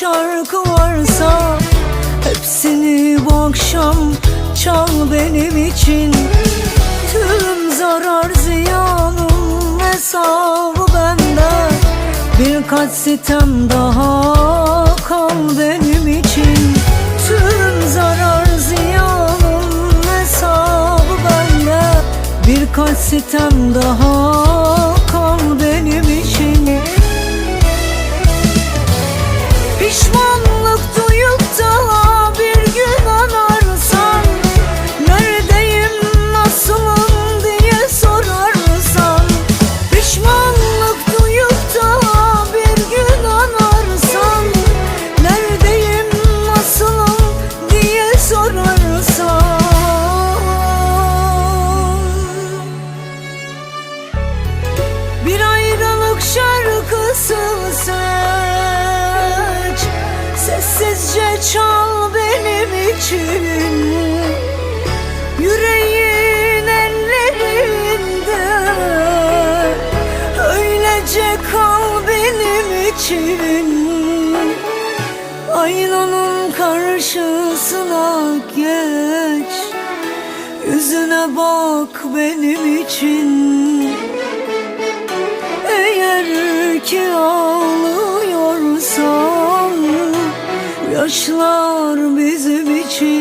şarkı varsa Hepsini bu akşam çal benim için. Tüm zarar ziyanın hesabı bende. Birkaç sitem daha kal benim için. Tüm zarar ziyanın hesabı bende. Birkaç sitem daha Sessizce çal benim için. Yüreğin ellerinde. Öylece kal benim için. Aynanın karşısına geç. Yüzüne bak benim için. Eğer ki ağlıyorsan Yaşlar bizim için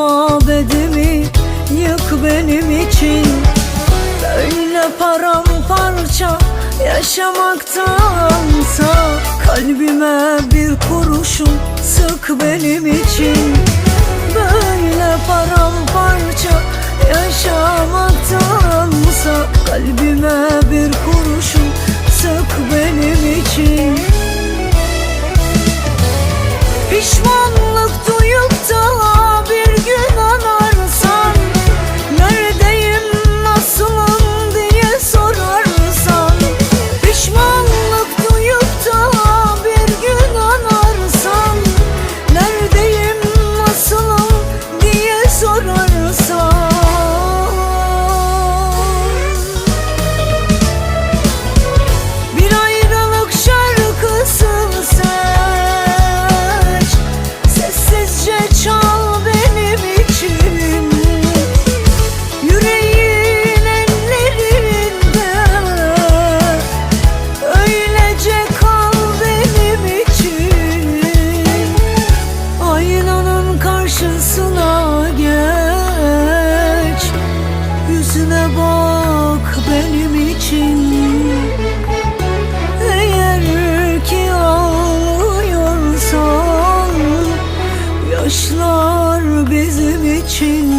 Bedimi yık benim için. Böyle paramparça yaşamaktansa Kalbime bir kurşun sık benim için. Böyle paramparça yaşamaktansa Kalbime bir kurşun sık benim için choose.